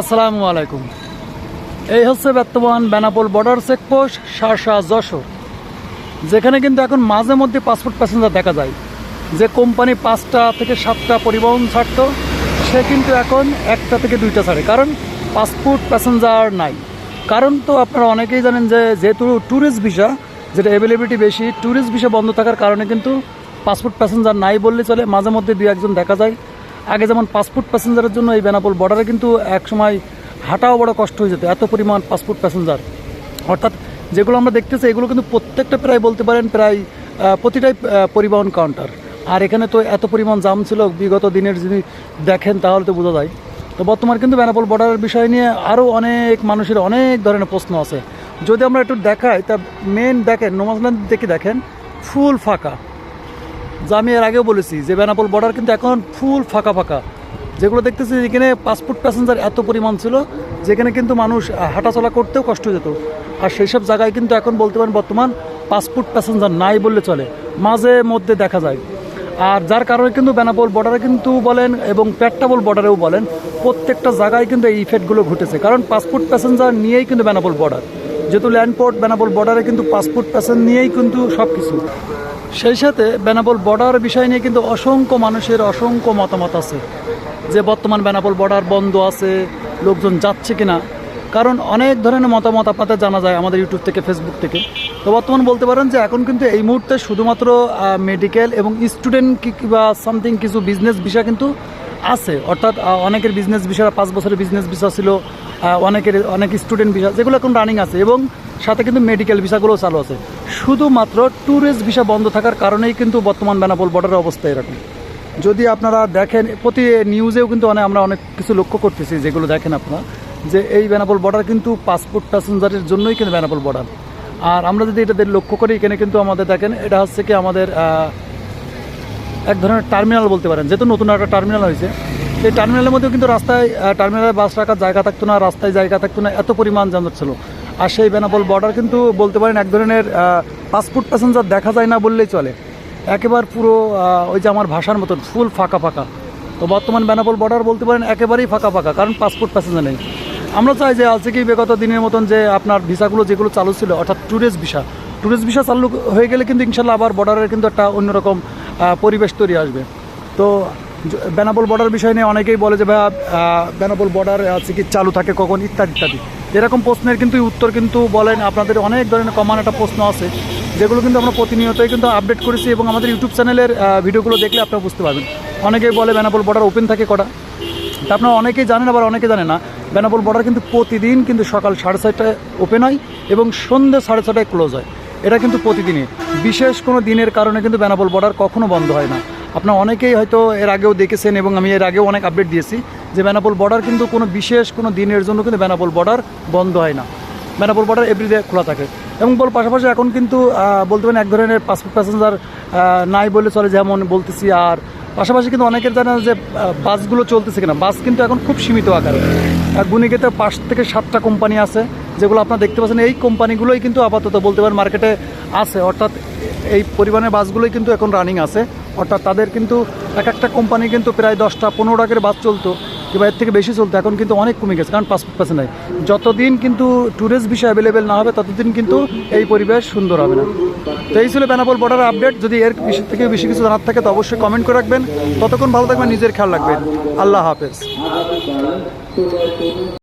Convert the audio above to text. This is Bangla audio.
আসসালামু আলাইকুম। এই হচ্ছে বর্তমান বেনাপোল বর্ডার চেকপোস্ট শারশা যশোর। যেখানে কিন্তু এখন মাঝে মধ্যে পাসপোর্ট প্যাসেঞ্জার দেখা যায়। যে কোম্পানি পাঁচটা থেকে সাতটা পরিবহন ছাড়তো, সে কিন্তু এখন একটা থেকে দুইটা ছাড়ে। কারণ পাসপোর্ট প্যাসেঞ্জার নাই। কারণ তো আপনারা অনেকেই জানেন যে, যেহেতু ট্যুরিস্ট ভিসা যেটা অ্যাভেলেবিলিটি বেশি ট্যুরিস্ট ভিসা বন্ধ থাকার কারণে কিন্তু পাসপোর্ট প্যাসেঞ্জার নাই বললে চলে। মাঝে মধ্যে দুই একজন দেখা যায়। আগে যেমন পাসপোর্ট প্যাসেঞ্জারের জন্য এই বেনাপোল বর্ডারে কিন্তু এক সময় হাঁটাও বড় কষ্ট হয়ে যেত, এত পরিমাণ পাসপোর্ট প্যাসেঞ্জার অর্থাৎ যেগুলো আমরা দেখতেছি, এগুলো কিন্তু প্রত্যেকটা প্রায় বলতে পারেন প্রায় প্রতিটাই পরিবহন কাউন্টার আর এখানে তো এত পরিমাণ জাম ছিল, বিগত দিনের যদি দেখেন তাহলে তো বোঝা যায়। তো বর্তমান কিন্তু বেনাপোল বর্ডারের বিষয় নিয়ে আরও অনেক মানুষের অনেক ধরনের প্রশ্ন আছে। যদি আমরা একটু দেখাই, তা মেন দেখেন নোমাজল্যান্ড দেখে দেখেন ফুল ফাঁকা। যা আমি এর আগেও বলেছি যে বেনাপোল বর্ডার কিন্তু এখন ফুল ফাঁকা ফাঁকা। যেগুলো দেখতেছি এখানে পাসপোর্ট প্যাসেঞ্জার এত পরিমাণ ছিল, যেখানে কিন্তু মানুষ হাঁটাচলা করতেও কষ্ট যেত। আর সেই সব জায়গায় কিন্তু এখন বলতে পারেন বর্তমান পাসপোর্ট প্যাসেঞ্জার নাই বললে চলে, মাঝে মধ্যে দেখা যায়। আর যার কারণে কিন্তু বেনাপোল বর্ডারে কিন্তু বলেন এবং পেট্টাপোল বর্ডারেও বলেন, প্রত্যেকটা জায়গায় কিন্তু এই ইফেক্টগুলো ঘটেছে। কারণ পাসপোর্ট প্যাসেঞ্জার নিয়েই কিন্তু বেনাপোল বর্ডার যেহেতু ল্যান্ডপোর্ট বেনাপোল বর্ডারে কিন্তু পাসপোর্ট প্যাসেঞ্জার নিয়েই কিন্তু সব কিছু সেই সাথে বেনাপোল বর্ডার বিষয় নিয়ে কিন্তু অসংখ্য মানুষের অসংখ্য মতামত আছে। যে বর্তমান বেনাপোল বর্ডার বন্ধ আছে, লোকজন যাচ্ছে কি না কারণ অনেক ধরনের মতামত আপনাদের জানা যায় আমাদের ইউটিউব থেকে ফেসবুক থেকে। তো বর্তমান বলতে পারেন যে এখন কিন্তু এই মুহূর্তে শুধুমাত্র মেডিকেল এবং স্টুডেন্ট বা সামথিং কিছু বিজনেস বিষয় কিন্তু আছে। অর্থাৎ অনেকের বিজনেস বিষয়, পাঁচ বছরের বিজনেস বিষয় ছিল অনেকের, অনেক স্টুডেন্ট বিষয়, যেগুলো এখন রানিং আছে। এবং সাথে কিন্তু মেডিকেল ভিসাগুলো চালু আছে। শুধুমাত্র ট্যুরিস্ট ভিসা বন্ধ থাকার কারণেই কিন্তু বর্তমান বেনাপোল বর্ডারের অবস্থা এরকম। যদি আপনারা দেখেন, প্রতি নিউজেও কিন্তু অনেক আমরা অনেক কিছু লক্ষ্য করতেছি, যেগুলো দেখেন আপনারা, যে এই বেনাপোল বর্ডার কিন্তু পাসপোর্ট প্যাসেঞ্জারের জন্যই কিন্তু বেনাপোল বর্ডার আর আমরা যদি এটা লক্ষ্য করি, এখানে কিন্তু আমাদের দেখেন, এটা হচ্ছে কি আমাদের এক ধরনের টার্মিনাল বলতে পারেন। যেহেতু নতুন একটা টার্মিনাল হয়েছে সেই টার্মিনালের মধ্যেও কিন্তু রাস্তায় টার্মিনালে বাস রাখার জায়গা থাকতো না, রাস্তায় জায়গা থাকতো না, এত পরিমাণ যানজট ছিল। আর সেই বেনাপোল বর্ডার কিন্তু বলতে পারেন এক ধরনের পাসপোর্ট প্যাসেঞ্জার দেখা যায় না বললেই চলে। একেবারে পুরো ওই যে আমার ভাষার মতন ফুল ফাঁকা ফাঁকা। তো বর্তমান বেনাপোল বর্ডার বলতে পারেন একেবারেই ফাঁকা ফাঁকা, কারণ পাসপোর্ট প্যাসেঞ্জার নেই। আমরা চাই যে আজকে কি বিগত দিনের মতন যে আপনার ভিসাগুলো যেগুলো চালু ছিল, অর্থাৎ ট্যুরিস্ট ভিসা ট্যুরিস্ট ভিসা চালু হয়ে গেলে কিন্তু ইনশাল্লাহ আবার বর্ডারের কিন্তু একটা অন্যরকম পরিবেশ তৈরি আসবে। তো বেনাপোল বর্ডার বিষয় নিয়ে অনেকেই বলে যে ভাইয়া বেনাপোল বর্ডার আছে কি চালু থাকে কখন, ইত্যাদি ইত্যাদি। এরকম প্রশ্নের কিন্তু উত্তর কিন্তু বলেন আপনাদের অনেক ধরনের কমন একটা প্রশ্ন আছে, যেগুলো কিন্তু আমরা প্রতিনিয়তই কিন্তু আপডেট করেছি এবং আমাদের ইউটিউব চ্যানেলের ভিডিওগুলো দেখলে আপনারা বুঝতে পারবেন। অনেকেই বলে বেনাপোল বর্ডার ওপেন থাকে কটা। তা আপনারা অনেকেই জানেন, আবার অনেকে জানে না। বেনাপোল বর্ডার কিন্তু প্রতিদিন কিন্তু সকাল সাড়ে ছয়টায় ওপেন হয় এবং সন্ধ্যে সাড়ে ছটায় ক্লোজ হয়। এটা কিন্তু প্রতিদিনই। বিশেষ কোনো দিনের কারণে কিন্তু বেনাপোল বর্ডার কখনো বন্ধ হয় না। আপনারা অনেকেই হয়তো এর আগেও দেখেছেন এবং আমি এর আগেও অনেক আপডেট দিয়েছি যে বেনাপোল বর্ডার কিন্তু কোনো বিশেষ কোনো দিনের জন্য কিন্তু বেনাপোল বর্ডার বন্ধ হয় না। বেনাপোল বর্ডার এভরিডে খোলা থাকে। এবং বল পাশাপাশি এখন কিন্তু বলতে পারেন এক ধরনের পাসপোর্ট প্যাসেঞ্জার নাই বলে চলে যেমন বলতেছি আর পাশাপাশি কিন্তু অনেকের জানা যে বাসগুলো চলতেছে কিনা। বাস কিন্তু এখন খুব সীমিত আকারে। গুণিকেতে পাঁচ থেকে সাতটা কোম্পানি আছে, যেগুলো আপনারা দেখতে পাচ্ছেন। এই কোম্পানিগুলোই কিন্তু আপাতত বলতে পারেন মার্কেটে আছে। অর্থাৎ এই পরিমাণের বাসগুলোই কিন্তু এখন রানিং আছে। অর্থাৎ তাদের কিন্তু এক একটা কোম্পানি কিন্তু প্রায় দশটা পনেরো টাকার বাস চলতো কিংবা এর থেকে বেশি চলতো, এখন কিন্তু অনেক কমে গেছে, কারণ পাসপোর্ট পাশে নাই। যতদিন কিন্তু ট্যুরিস্ট বিষয় অ্যাভেলেবেল না হবে, ততদিন কিন্তু এই পরিবেশ সুন্দর হবে না। তো এই ছিল বেনাপোল বর্ডার আপডেট যদি এর বেশি থেকে বেশি কিছু জানার থাকে, তো অবশ্যই কমেন্ট করে রাখবেন। ততক্ষণ ভালো থাকবেন, নিজের খেয়াল রাখবেন। আল্লাহ হাফেজ।